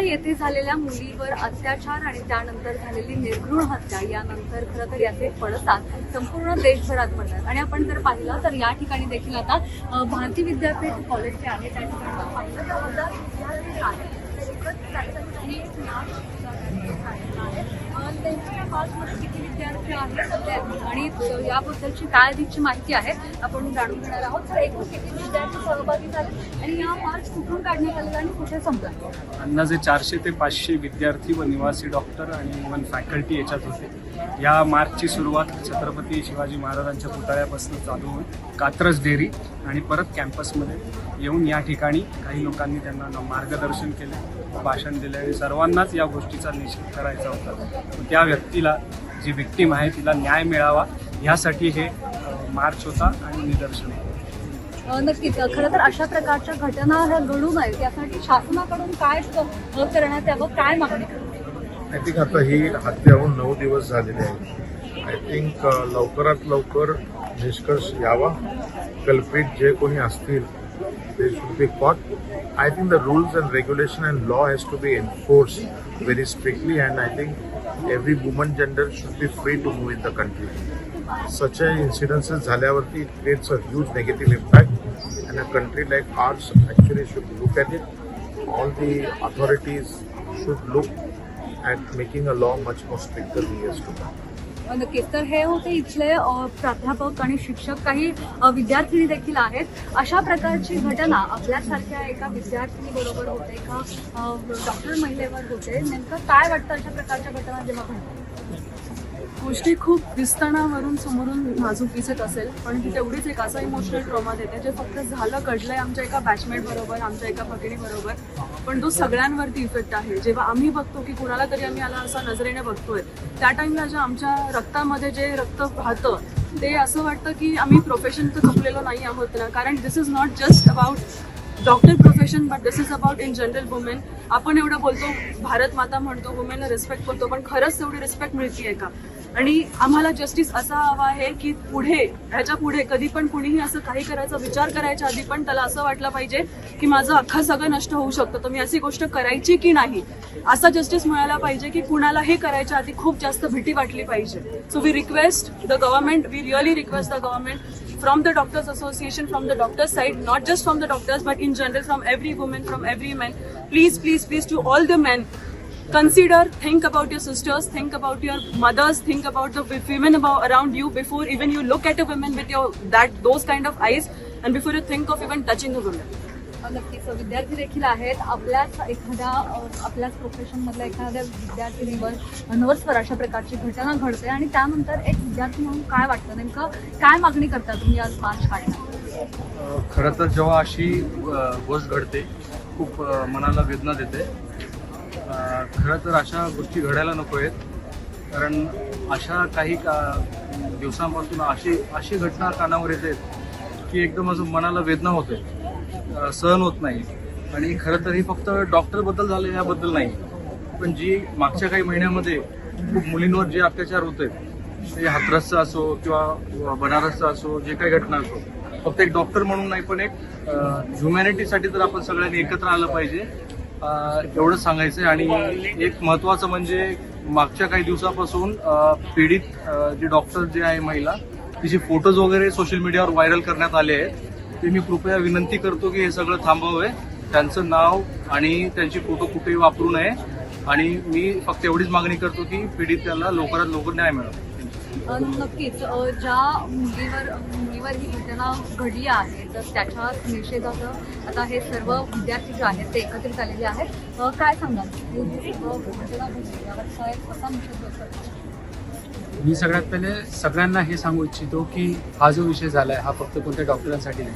येथे झालेल्या मुलीवर अत्याचार आणि त्यानंतर झालेली निर्घृण हत्या यानंतर खरं तर याचे पडसाद संपूर्ण देशभरात पडतात आणि आपण जर पाहिलं तर या ठिकाणी देखील आता भारती विद्यापीठ कॉलेज जे आहे त्या ठिकाणी पाहिलं तर विद्यार्थी आहे. अ, त्यांच्या या किती विद्यार्थी आहेत आणि याबद्दलची काय अधिकची माहिती आहे आपण जाणून घेणार आहोत. तर एकूण किती विद्यार्थी सहभागी झाले आणि या मार्च कुठून काढण्यात आलेला आणि कुठे संपला अंदाजे चारशे ते पाचशे विद्यार्थी व निवासी डॉक्टर आणि वन फॅकल्टी याच्यात होते या मार्चची सुरुवात छत्रपती शिवाजी महाराजांच्या पुतळ्यापासून चालू होऊन कात्रज डेअरी आणि परत कॅम्पसमध्ये येऊन या ठिकाणी काही लोकांनी त्यांना मार्गदर्शन केले भाषण दिले आणि सर्वांनाच या गोष्टीचा निषेध करायचा होता. त्या व्यक्तीला जी विक्टीम आहे तिला न्याय मिळावा यासाठी हे मार्च होता आणि निदर्शन. नक्कीच. खरं तर अशा प्रकारच्या घटना ह्या घडू नयेत. यासाठी शासनाकडून काय क- करण्यात यावं? काय मागणी करते आय थिंक आता ही हत्या होऊन नऊ दिवस झालेले आहेत. आय थिंक लवकरात लवकर निष्कर्ष यावा. कल्पित जे कोणी असतील ते should be caught I think the rules and regulation and law has to be enforce very strictly and I think every woman gender should be free to move in the country such a incidences झाल्यावरती it creates a huge negative impact and a country like ours actually should look at it all the authorities should look at making a law much more stricter in years to come uh, नक्कीच तर हे होते इथले प्राध्यापक आणि शिक्षक काही विद्यार्थिनी देखील आहेत. अशा प्रकारची घटना आपल्यासारख्या एका विद्यार्थिनी बरोबर होते एका डॉक्टर महिलेवर होते. नेमकं काय वाटतं अशा प्रकारच्या घटना जेव्हा घडतात? गोष्टी खूप दिसतानावरून समोरून नाजूक दिसत असेल पण ती तेवढीच एक असा इमोशनल ट्रॉमा देते जे फक्त झालं घडलंय आमच्या एका बॅचमेट बरोबर आमच्या एका भगिनी बरोबर पण तो सगळ्यांवरती इफेक्ट आहे. जेव्हा आम्ही बघतो की कुणाला तरी आम्ही आला असा नजरेने बघतोय त्या टाइमला जे आमच्या रक्तामध्ये जे रक्त वाहतं ते असं वाटतं की आम्ही प्रोफेशन तर चुकलेलो नाही आहोत ना. कारण this is not just about doctor profession but this is about in general women आपण एवढं बोलतो भारत माता म्हणतो वुमेनला रिस्पेक्ट करतो पण खरंच तेवढी रिस्पेक्ट मिळतीये का? आणि आम्हाला जस्टिस असा हवा आहे की पुढे ह्याच्या पुढे कधी पण कुणीही असं काही करायचा विचार करायच्या आधी पण त्याला असं वाटलं पाहिजे की माझं अख्खं सगळं नष्ट होऊ शकतं. तर मी अशी गोष्ट करायची की नाही? असा जस्टिस मिळायला पाहिजे की कुणाला हे करायच्या आधी खूप जास्त भीती वाटली पाहिजे. So we request the government we really request the government from the doctors association from the doctors side not just from the doctors but in general from every women from every man please please please to all the man consider think about your sisters think about your mothers think about the women about around you before even you look at a woman with your that those kind of eyes and before you think of even touching a woman uh, नक्कीच विद्यार्थी देखील आहेत आपल्याच एखाद्या आपल्याच profession मधल्या एखाद्या विद्यार्थिनीवर नर्सवर अशा प्रकारची घटना घडते आणि त्यानंतर एक विद्यार्थी म्हणून काय वाटतं नेमकं काय मागणी करता तुम्ही आज मार्च काढण्यात खरं तर जेव्हा अशी गोष्ट घडते खूप मनाला वेदना देते खरं तर अशा गोष्टी घडायला नको आहेत कारण अशा काही का दिवसांपासून अशी अशी घटना कानावर येते की एकदम असं मनाला वेदना होते. सहन होत नाही. आणि खरं तर ही फक्त डॉक्टरबद्दल झालं याबद्दल नाही. पण जी मागच्या काही महिन्यामध्ये खूप मुलींवर जे अत्याचार होते ते हाथरसचं असो किंवा बनारसचं असो जे काही घटना असो फक्त एक डॉक्टर म्हणून नाही पण एक ह्युमॅनिटीसाठी तर आपण सगळ्यांनी एकत्र आलं पाहिजे. एवढंच सांगायचं आहे आणि एक महत्वाचं म्हणजे मागच्या काही दिवसापासून पीडित जे डॉक्टर जे आहे महिला तिचे फोटोज वगैरे सोशल मीडियावर व्हायरल करण्यात आले आहेत. ते मी कृपया विनंती करतो की हे सगळं थांबवावे त्यांचं नाव आणि त्यांचे फोटो कुठेही वापरू नये. आणि मी फक्त एवढीच मागणी करतो की पीडिताला लवकरात लवकर न्याय मिळावा. नक्कीच. ज्या मुलीवर मुलीवर ही घटना घडली आहे तर त्याच्या निषेधार्थ आता हे सर्व विद्यार्थी जे आहेत ते एकत्रित आलेले आहेत. काय सांगाल? कसा निषेध मी सगळ्यात पहिले सगळ्यांना हे सांगू इच्छितो की हा जो विषय झाला आहे हा फक्त कोणत्या डॉक्टरांसाठी नाही.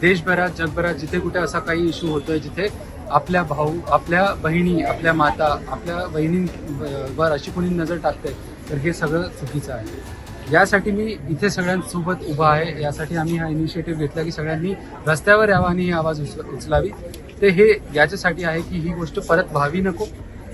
देशभरात जगभरात जिथे कुठे असा काही इश्यू होतोय जिथे आपल्या भाऊ आपल्या बहिणी आपल्या माता आपल्या बहिणींवर अशी कोणी नजर टाकते तर हे सगळं चुकीचं आहे. यासाठी मी इथे सगळ्यांसोबत उभा आहे. यासाठी आम्ही हा इनिशिएटिव्ह घेतला की सगळ्यांनी रस्त्यावर यावा आणि ही आवाज उचलावी. ते हे याच्यासाठी आहे की ही गोष्ट परत व्हावी नको.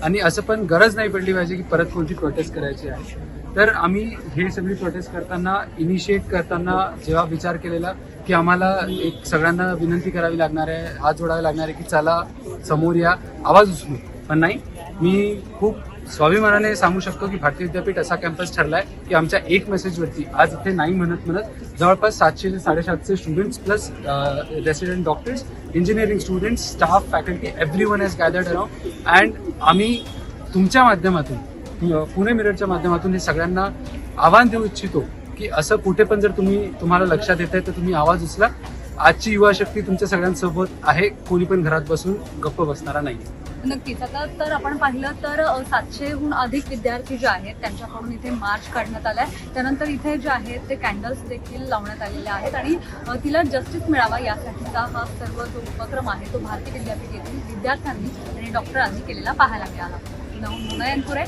आणि असं पण गरज नाही पडली पाहिजे की परत कोणती प्रोटेस्ट करायची आहे. तर आम्ही हे सगळी प्रोटेस्ट करताना इनिशिएट करताना जेव्हा विचार केलेला की आम्हाला एक सगळ्यांना विनंती करावी लागणार आहे हात जोडावे लागणार आहे की चला समोर या आवाज उचलू. पण नाही मी खूप स्वाभिमानाने सांगू शकतो की भारतीय विद्यापीठ असा कॅम्पस ठरलाय की आमच्या एक मेसेजवरती आज इथे नाही म्हणत म्हणत जवळपास सातशे ते साडेसातशे students plus resident doctors engineering students staff faculty every one has gathered around and आम्ही तुमच्या माध्यमातून पुणे मिररच्या माध्यमातून हे सगळ्यांना आव्हान देऊ इच्छितो की असं कुठे पण जर तुम्ही तुम्हाला लक्षात येत आहे तर तुम्ही आवाज उचला. आजची युवा शक्ती तुमच्या सगळ्यांसोबत आहे. कोणी पण घरात बसून गप्प बसणारा नाही नक्कीच. आता तर आपण पाहिलं तर सातशेहून अधिक विद्यार्थी जे आहेत त्यांच्याकडून इथे मार्च काढण्यात आलाय. त्यानंतर इथे जे आहेत ते कॅन्डल्स देखील लावण्यात आलेले आहेत आणि तिला जस्टिस मिळावा यासाठीचा हा सर्व जो उपक्रम आहे तो भारतीय विद्यापीठ येथील विद्यार्थ्यांनी आणि डॉक्टरांनी केलेला पाहायला मिळाला. नऊ मुनयनपुरे